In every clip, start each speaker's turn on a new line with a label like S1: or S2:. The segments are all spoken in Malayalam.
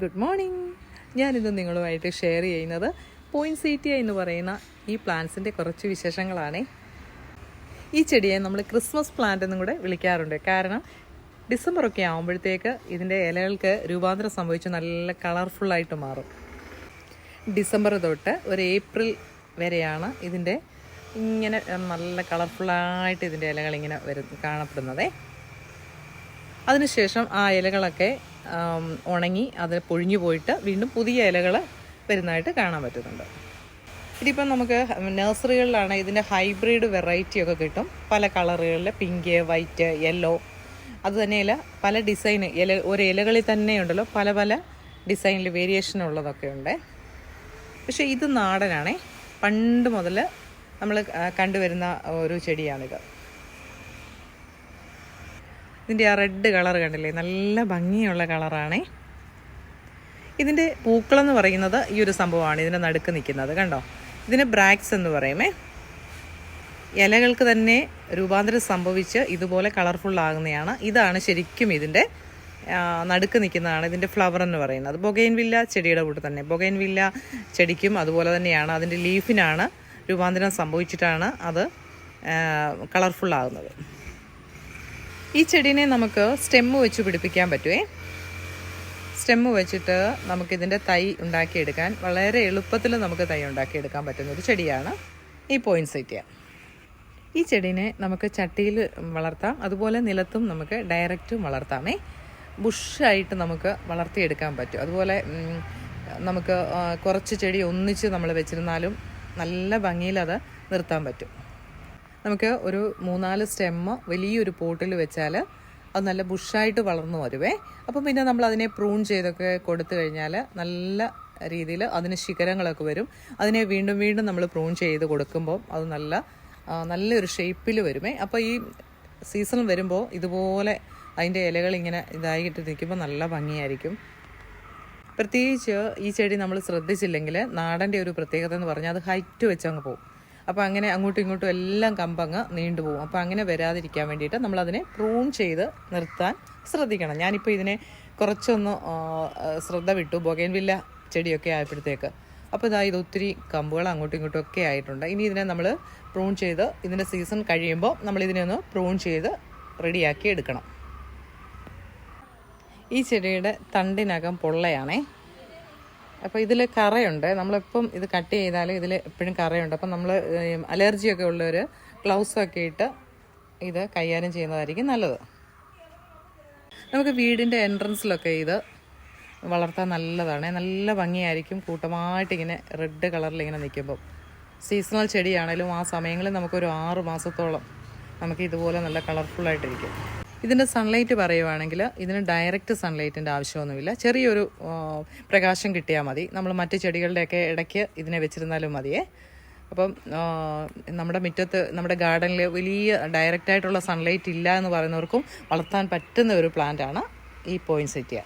S1: ഗുഡ് മോർണിംഗ് ഞാനിത് നിങ്ങളുമായിട്ട് ഷെയർ ചെയ്യുന്നത് പോയിൻസീറ്റിയ എന്ന് പറയുന്ന ഈ പ്ലാന്റ്സിന്റെ കുറച്ച് വിശേഷങ്ങളാണ്. ഈ ചെടിയെ നമ്മൾ ക്രിസ്മസ് പ്ലാന്റ് എന്നും കൂടെ വിളിക്കാറുണ്ട്. കാരണം ഡിസംബറൊക്കെ ആകുമ്പോഴത്തേക്ക് ഇതിന്റെ ഇലകൾക്ക് രൂപാന്തരം സംഭവിച്ച് നല്ല കളർഫുള്ളായിട്ട് മാറും. ഡിസംബർ തൊട്ട് ഒരു ഏപ്രിൽ വരെയാണ് ഇതിന്റെ ഇങ്ങനെ നല്ല കളർഫുള്ളായിട്ട് ഇതിന്റെ ഇലകൾ ഇങ്ങനെ വരും കാണപ്പെടുന്നതേ. അതിനുശേഷം ആ ഇലകളൊക്കെ ഉണങ്ങി അത് പൊഴിഞ്ഞു പോയിട്ട് വീണ്ടും പുതിയ ഇലകൾ വരുന്നതായിട്ട് കാണാൻ പറ്റുന്നുണ്ട്. ഇതിപ്പം നമുക്ക് നഴ്സറികളിലാണ് ഇതിന്റെ ഹൈബ്രിഡ് വെറൈറ്റി ഒക്കെ കിട്ടും. പല കളറുകളിൽ പിങ്ക് വൈറ്റ് യെല്ലോ. അത് തന്നെയല്ല പല ഡിസൈൻ ഇല ഒരു ഇലകളിൽ തന്നെ ഉണ്ടല്ലോ പല പല ഡിസൈനിൽ വേരിയേഷൻ ഉള്ളതൊക്കെ ഉണ്ട്. പക്ഷേ ഇത് നാടനാണേ. പണ്ട് മുതൽ നമ്മൾ കണ്ടുവരുന്ന ഒരു ചെടിയാണിത്. ഇതിന്റെ ആ റെഡ് കളർ കണ്ടില്ലേ? നല്ല ഭംഗിയുള്ള കളറാണേ ഇതിന്റെ പൂക്കളെന്ന് പറയുന്നത് ഈ ഒരു സംഭവമാണ് ഇതിന്റെ നടുക്ക് നിൽക്കുന്നത് കണ്ടോ? ഇതിന് ബ്രാക്സ് എന്ന് പറയുമേ. ഇലകൾക്ക് തന്നെ രൂപാന്തരം സംഭവിച്ച് ഇതുപോലെ കളർഫുൾ ആകുന്നതാണ്. ഇതാണ് ശരിക്കും ഇതിന്റെ നടുക്ക് നിൽക്കുന്നതാണ് ഇതിന്റെ ഫ്ലവർ എന്ന് പറയുന്നത്. ബൊഗൈൻവില്ല ചെടിയുടെ കൂടെ തന്നെ. ബൊഗൈൻവില്ല ചെടിക്കും അതുപോലെ തന്നെയാണ്. അതിന്റെ ലീഫിനാണ് രൂപാന്തരം സംഭവിച്ചിട്ടാണ് അത് കളർഫുള്ളാകുന്നത് ഈ ചെടീനെ നമുക്ക് സ്റ്റെമ്മ് വെച്ച് പിടിപ്പിക്കാൻ പറ്റുമേ സ്റ്റെമ്മ് വെച്ചിട്ട് നമുക്കിതിന്റെ തൈ ഉണ്ടാക്കിയെടുക്കാൻ വളരെ എളുപ്പത്തിൽ നമുക്ക് തൈ ഉണ്ടാക്കിയെടുക്കാൻ പറ്റുന്ന ഒരു ചെടിയാണ് ഈ പോയിൻസൈറ്റിയ. ഈ ചെടീനെ നമുക്ക് ചട്ടിയിൽ വളർത്താം അതുപോലെ നിലത്തും നമുക്ക് ഡയറക്റ്റും വളർത്താമേ. ബുഷായിട്ട് നമുക്ക് വളർത്തിയെടുക്കാൻ പറ്റും. അതുപോലെ നമുക്ക് കുറച്ച് ചെടി ഒന്നിച്ച് നമ്മൾ വെച്ചിരുന്നാലും നല്ല ഭംഗിയിൽ അത് നിർത്താൻ പറ്റും. നമുക്ക് ഒരു മൂന്നാൽ സ്റ്റെമ്മ് വലിയൊരു പോട്ടിൽ വെച്ചാൽ അത് നല്ല ബുഷായിട്ട് വളർന്നു വരുവേ. അപ്പം പിന്നെ നമ്മൾ അതിനെ പ്രൂൺ ചെയ്തൊക്കെ കൊടുത്തു കഴിഞ്ഞാൽ നല്ല രീതിയിൽ അതിന് ശിഖരങ്ങളൊക്കെ വരും. അതിനെ വീണ്ടും വീണ്ടും നമ്മൾ പ്രൂൺ ചെയ്ത് കൊടുക്കുമ്പോൾ അത് നല്ല നല്ലൊരു ഷേപ്പിൽ വരുമേ. അപ്പോൾ ഈ സീസൺ വരുമ്പോൾ ഇതുപോലെ അതിന്റെ ഇലകൾ ഇങ്ങനെ ഇതായിട്ട് നിൽക്കുമ്പോൾ നല്ല ഭംഗിയായിരിക്കും. പ്രത്യേകിച്ച് ഈ ചെടി നമ്മൾ ശ്രദ്ധിച്ചില്ലെങ്കിൽ നാടന്റെ ഒരു പ്രത്യേകത എന്ന് പറഞ്ഞാൽ അത് ഹൈറ്റ് വെച്ചങ്ങ് പോകും. അപ്പോൾ അങ്ങനെ അങ്ങോട്ടും ഇങ്ങോട്ടും എല്ലാം കമ്പങ്ങ് നീണ്ടു പോകും. അപ്പോൾ അങ്ങനെ വരാതിരിക്കാൻ വേണ്ടിയിട്ട് നമ്മളതിനെ പ്രൂൺ ചെയ്ത് നിർത്താൻ ശ്രദ്ധിക്കണം. ഞാനിപ്പോൾ ഇതിനെ കുറച്ചൊന്ന് ശ്രദ്ധ വിട്ടു. ബൊഗേൻവില്ല ചെടിയൊക്കെ ആയപ്പോഴത്തേക്ക്. അപ്പോൾ ഇതാ ഇത് ഒത്തിരി കമ്പുകൾ അങ്ങോട്ടും ഇങ്ങോട്ടും ഒക്കെ ആയിട്ടുണ്ട്. ഇനി ഇതിനെ നമ്മൾ പ്രൂൺ ചെയ്ത് ഇതിന്റെ സീസൺ കഴിയുമ്പോൾ നമ്മൾ ഇതിനെ ഒന്ന് പ്രൂൺ ചെയ്ത് റെഡിയാക്കി എടുക്കണം. ഈ ചെടിയുടെ തണ്ടിനകം പൊള്ളയാണേ. അപ്പോൾ ഇതിൽ കറയുണ്ട്. നമ്മളിപ്പം ഇത് കട്ട് ചെയ്താൽ ഇതിൽ എപ്പോഴും കറയുണ്ട്. അപ്പം നമ്മൾ അലർജിയൊക്കെ ഉള്ളവർ ഗ്ലൗസൊക്കെ ഇട്ട് ഇത് കൈകാര്യം ചെയ്യുന്നതായിരിക്കും നല്ലത്. നമുക്ക് വീടിന്റെ എൻട്രൻസിലൊക്കെ ഇത് വളർത്താൻ നല്ലതാണ്. നല്ല ഭംഗിയായിരിക്കും കൂട്ടമായിട്ടിങ്ങനെ റെഡ് കളറിൽ ഇങ്ങനെ നിൽക്കുമ്പോൾ സീസണൽ ചെടിയാണെങ്കിലും ആ സമയങ്ങളിൽ നമുക്കൊരു ആറ് മാസത്തോളം നമുക്ക് ഇതുപോലെ നല്ല കളർഫുള്ളായിട്ടിരിക്കും. ഇതിന്റെ സൺലൈറ്റ് പറയുവാണെങ്കിൽ ഇതിന് ഡയറക്റ്റ് സൺലൈറ്റിന്റെ ആവശ്യമൊന്നുമില്ല. ചെറിയൊരു പ്രകാശം കിട്ടിയാൽ മതി. നമ്മൾ മറ്റ് ചെടികളുടെയൊക്കെ ഇടയ്ക്ക് ഇതിനെ വെച്ചിരുന്നാലും മതിയേ. അപ്പം നമ്മുടെ മുറ്റത്ത് നമ്മുടെ ഗാർഡനിൽ വലിയ ഡയറക്റ്റായിട്ടുള്ള സൺലൈറ്റ് ഇല്ല എന്ന് പറയുന്നവർക്കും വളർത്താൻ പറ്റുന്ന ഒരു പ്ലാന്റാണ് ഈ പോയിൻസെറ്റിയ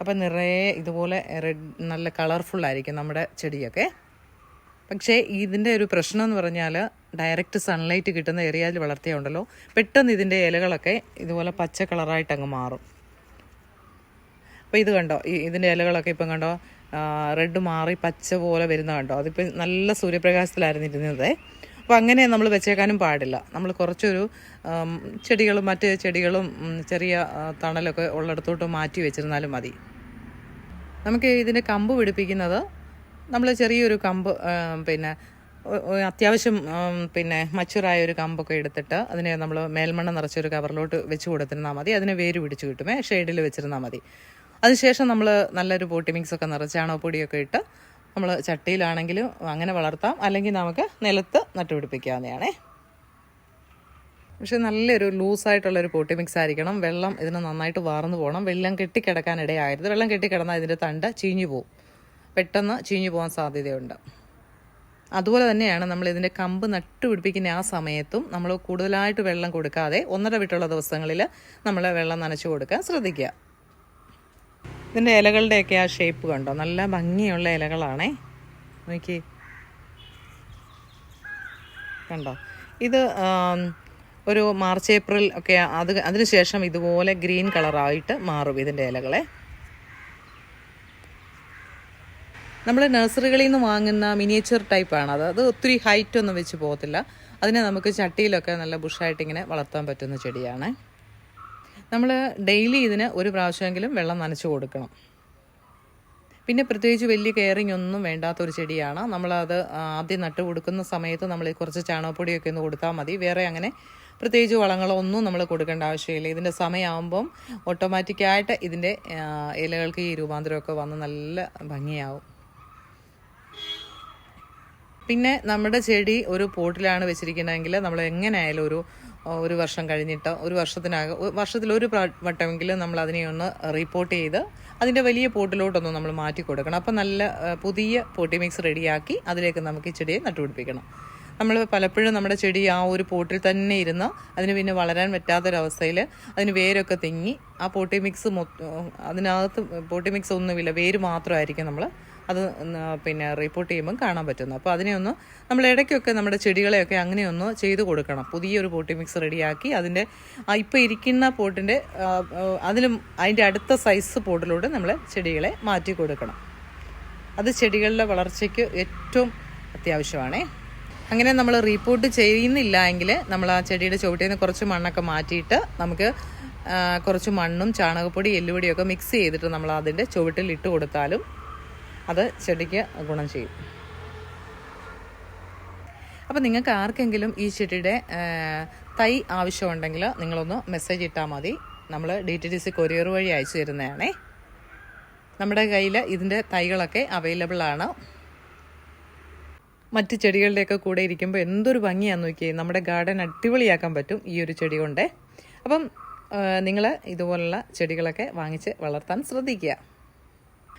S1: അപ്പം നിറയെ ഇതുപോലെ റെഡ് നല്ല കളർഫുള്ളായിരിക്കും നമ്മുടെ ചെടിയൊക്കെ. പക്ഷേ ഇതിന്റെ ഒരു പ്രശ്നം എന്ന് പറഞ്ഞാൽ ഡയറക്റ്റ് സൺലൈറ്റ് കിട്ടുന്ന ഏരിയയിൽ വളർത്തിയുണ്ടല്ലോ പെട്ടെന്ന് ഇതിന്റെ ഇലകളൊക്കെ ഇതുപോലെ പച്ച കളറായിട്ട് അങ്ങ് മാറും. അപ്പോൾ ഇത് കണ്ടോ? ഈ ഇതിന്റെ ഇലകളൊക്കെ ഇപ്പം കണ്ടോ? റെഡ് മാറി പച്ച പോലെ വരുന്ന കണ്ടോ? അതിപ്പോൾ നല്ല സൂര്യപ്രകാശത്തിലായിരുന്നു ഇരുന്നത്. അപ്പോൾ അങ്ങനെ നമ്മൾ വെച്ചേക്കാനും പാടില്ല. നമ്മൾ കുറച്ചൊരു ചെടികളും മറ്റ് ചെടികളും ചെറിയ തണലൊക്കെ ഉള്ളിടത്തോട്ട് മാറ്റി വെച്ചിരുന്നാലും മതി. നമുക്ക് ഇതിന്റെ കമ്പ് പിടിപ്പിക്കുന്നത് നമ്മൾ ചെറിയൊരു കമ്പ് പിന്നെ അത്യാവശ്യം പിന്നെ മച്ചുറായ ഒരു കമ്പൊക്കെ എടുത്തിട്ട് അതിനെ നമ്മൾ മേൽമണ്ണ നിറച്ചൊരു കവറിലോട്ട് വെച്ച് കൊടുത്തിരുന്നാൽ മതി. അതിനെ വേര് പിടിച്ച് കിട്ടുമേ ഷെയ്ഡിൽ വെച്ചിരുന്നാൽ മതി. അതിനുശേഷം നമ്മൾ നല്ലൊരു പോട്ടി മിക്സ് ഒക്കെ നിറച്ച് ചാണകപ്പൊടിയൊക്കെ ഇട്ട് നമ്മൾ ചട്ടിയിലാണെങ്കിലും അങ്ങനെ വളർത്താം. അല്ലെങ്കിൽ നമുക്ക് നിലത്ത് നട്ടുപിടിപ്പിക്കാവുന്നതാണേ പക്ഷേ നല്ലൊരു ലൂസായിട്ടുള്ളൊരു പോട്ടി മിക്സ് ആയിരിക്കണം. വെള്ളം ഇതിന് നന്നായിട്ട് വാർന്നു പോകണം വെള്ളം കെട്ടിക്കിടക്കാനിടയായിരുന്നു വെള്ളം കെട്ടിക്കിടന്നാൽ ഇതിന്റെ തണ്ട് ചീഞ്ഞു പോവും. പെട്ടെന്ന് ചീഞ്ഞു പോകാൻ സാധ്യതയുണ്ട്. അതുപോലെ തന്നെയാണ് നമ്മൾ ഇതിന്റെ കമ്പ് നട്ടുപിടിപ്പിക്കുന്ന ആ സമയത്തും നമ്മൾ കൂടുതലായിട്ട് വെള്ളം കൊടുക്കാതെ ഒന്നര വിട്ടുള്ള ദിവസങ്ങളിൽ നമ്മൾ വെള്ളം നനച്ചു കൊടുക്കാൻ ശ്രദ്ധിക്കുക. ഇതിന്റെ ഇലകളുടെയൊക്കെ ആ ഷേപ്പ് കണ്ടോ? നല്ല ഭംഗിയുള്ള ഇലകളാണേ. നോക്കി. കണ്ടോ? ഇത് ഒരു മാർച്ച് ഏപ്രിൽ ഒക്കെ അത് അതിനുശേഷം ഇതുപോലെ ഗ്രീൻ കളറായിട്ട് മാറും ഇതിന്റെ ഇലകളെ. നമ്മൾ നഴ്സറികളിൽ നിന്ന് വാങ്ങുന്ന മിനിയേച്ചർ ടൈപ്പാണ് അത് അത് ഒത്തിരി ഹൈറ്റ് ഒന്നും വെച്ച് പോകത്തില്ല. അതിനെ നമുക്ക് ചട്ടിയിലൊക്കെ നല്ല ബുഷായിട്ട് ഇങ്ങനെ വളർത്താൻ പറ്റുന്ന ചെടിയാണ്. നമ്മൾ ഡെയിലി ഇതിന് ഒരു പ്രാവശ്യമെങ്കിലും വെള്ളം നനച്ച് കൊടുക്കണം. പിന്നെ പ്രത്യേകിച്ച് വലിയ കെയറിങ് ഒന്നും വേണ്ടാത്ത ഒരു ചെടിയാണ്. നമ്മളത് ആദ്യം നട്ട് കൊടുക്കുന്ന സമയത്ത് നമ്മൾ കുറച്ച് ചാണകപ്പൊടിയൊക്കെ ഒന്ന് കൊടുത്താൽ മതി. വേറെ അങ്ങനെ പ്രത്യേകിച്ച് വളങ്ങളോ ഒന്നും നമ്മൾ കൊടുക്കേണ്ട ആവശ്യമില്ല. ഇതിന്റെ സമയമാകുമ്പം ഓട്ടോമാറ്റിക്കായിട്ട് ഇതിന്റെ ഇലകൾക്ക് ഈ രൂപാന്തരമൊക്കെ വന്ന് നല്ല ഭംഗിയാവും. പിന്നെ നമ്മുടെ ചെടി ഒരു പോട്ടിലാണ് വെച്ചിരിക്കുന്നതെങ്കിൽ നമ്മൾ എങ്ങനെയായാലും ഒരു ഒരു വർഷം കഴിഞ്ഞിട്ട് ഒരു വർഷത്തിനകം വർഷത്തിൽ ഒരു വട്ടമെങ്കിലും നമ്മൾ അതിനെ ഒന്ന് റിപ്പോർട്ട് ചെയ്ത് അതിന്റെ വലിയ പോട്ടിലോട്ടൊന്ന് നമ്മൾ മാറ്റി കൊടുക്കണം. അപ്പം നല്ല പുതിയ പോട്ടി മിക്സ് റെഡിയാക്കി അതിലേക്ക് നമുക്ക് ഈ ചെടിയെ നട്ടുപിടിപ്പിക്കണം. നമ്മൾ പലപ്പോഴും നമ്മുടെ ചെടി ആ ഒരു പോട്ടിൽ തന്നെ ഇരുന്ന് അതിന് പിന്നെ വളരാൻ പറ്റാത്തൊരവസ്ഥയിൽ അതിന് വേരൊക്കെ തിങ്ങി ആ പോട്ടി മിക്സ് മൊത്തം അതിനകത്ത് പോട്ടി മിക്സ് ഒന്നുമില്ല വേര് മാത്രമായിരിക്കും നമ്മൾ അത് പിന്നെ റിപ്പോർട്ട് ചെയ്യുമ്പം കാണാൻ പറ്റുന്നു. അപ്പോൾ അതിനെയൊന്ന് നമ്മൾ ഇടയ്ക്കൊക്കെ നമ്മുടെ ചെടികളെയൊക്കെ അങ്ങനെയൊന്ന് ചെയ്തു കൊടുക്കണം. പുതിയൊരു പോട്ടി മിക്സ് റെഡിയാക്കി അതിന്റെ ഇപ്പോൾ ഇരിക്കുന്ന പോട്ടിന്റെ അതിലും അതിന്റെ അടുത്ത സൈസ് പോട്ടിലൂടെ നമ്മൾ ചെടികളെ മാറ്റി കൊടുക്കണം. അത് ചെടികളുടെ വളർച്ചയ്ക്ക് ഏറ്റവും അത്യാവശ്യമാണേ. അങ്ങനെ നമ്മൾ റീപ്പോർട്ട് ചെയ്യുന്നില്ല എങ്കിൽ നമ്മൾ ആ ചെടിയുടെ ചുവട്ടിൽ നിന്ന് കുറച്ച് മണ്ണൊക്കെ മാറ്റിയിട്ട് നമുക്ക് കുറച്ച് മണ്ണും ചാണകപ്പൊടി എല്ലുപൊടിയൊക്കെ മിക്സ് ചെയ്തിട്ട് നമ്മൾ അതിന്റെ ചുവട്ടിൽ ഇട്ട് കൊടുത്താലും അത് ചെടിക്ക് ഗുണം ചെയ്യും. അപ്പോൾ നിങ്ങൾക്ക് ആർക്കെങ്കിലും ഈ ചെടിയുടെ തൈ ആവശ്യമുണ്ടെങ്കിൽ നിങ്ങളൊന്ന് മെസ്സേജ് ഇട്ടാൽ മതി. നമ്മൾ D T D C courier വഴി അയച്ചു തരുന്നതാണേ. നമ്മുടെ കയ്യിൽ ഇതിന്റെ തൈകളൊക്കെ അവൈലബിൾ ആണ്. മറ്റ് ചെടികളുടെയൊക്കെ കൂടെ ഇരിക്കുമ്പോൾ എന്തൊരു ഭംഗിയാന്ന് നോക്കിയേ. നമ്മുടെ ഗാർഡൻ അടിപൊളിയാക്കാൻ പറ്റും ഈ ഒരു ചെടി കൊണ്ട്. അപ്പം നിങ്ങൾ ഇതുപോലുള്ള ചെടികളൊക്കെ വാങ്ങിച്ച് വളർത്താൻ ശ്രദ്ധിക്കുക.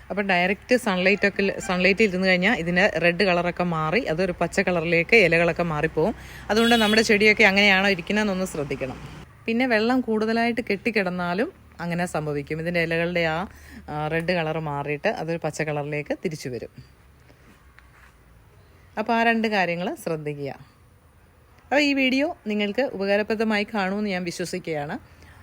S1: അപ്പം ഡയറക്റ്റ് സൺലൈറ്റൊക്കെ സൺലൈറ്റിൽ ഇരുന്ന് കഴിഞ്ഞാൽ ഇതിന് റെഡ് കളറൊക്കെ മാറി അതൊരു പച്ച കളറിലേക്ക് ഇലകളൊക്കെ മാറിപ്പോവും. അതുകൊണ്ട് നമ്മുടെ ചെടിയൊക്കെ അങ്ങനെയാണോ ഇരിക്കുന്നതെന്നൊന്ന് ശ്രദ്ധിക്കണം. പിന്നെ വെള്ളം കൂടുതലായിട്ട് കെട്ടിക്കിടന്നാലും അങ്ങനെ സംഭവിക്കും. ഇതിന്റെ ഇലകളുടെ ആ റെഡ് കളർ മാറിയിട്ട് അതൊരു പച്ച കളറിലേക്ക് തിരിച്ചു വരും. അപ്പോൾ ആ രണ്ട് കാര്യങ്ങൾ ശ്രദ്ധിക്കുക. അപ്പോൾ ഈ വീഡിയോ നിങ്ങൾക്ക് ഉപകാരപ്രദമായി കാണുമെന്ന് ഞാൻ വിശ്വസിക്കുകയാണ്.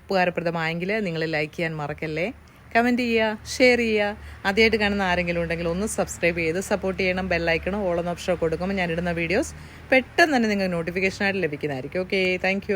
S1: ഉപകാരപ്രദമായെങ്കിൽ നിങ്ങൾ ലൈക്ക് ചെയ്യാൻ മറക്കല്ലേ? കമന്റ് ചെയ്യുക ഷെയർ ചെയ്യുക. ആദ്യമായിട്ട് കാണുന്ന ആരെങ്കിലും ഉണ്ടെങ്കിൽ ഒന്ന് സബ്സ്ക്രൈബ് ചെയ്ത് സപ്പോർട്ട് ചെയ്യണം ബെല്ലൈക്കണം ഓളം ഓപ്ഷൻ കൊടുക്കുമ്പോൾ ഞാനിടുന്ന വീഡിയോസ് പെട്ടെന്ന് തന്നെ നിങ്ങൾക്ക് നോട്ടിഫിക്കേഷനായിട്ട് ലഭിക്കുന്നതായിരിക്കും. Okay thank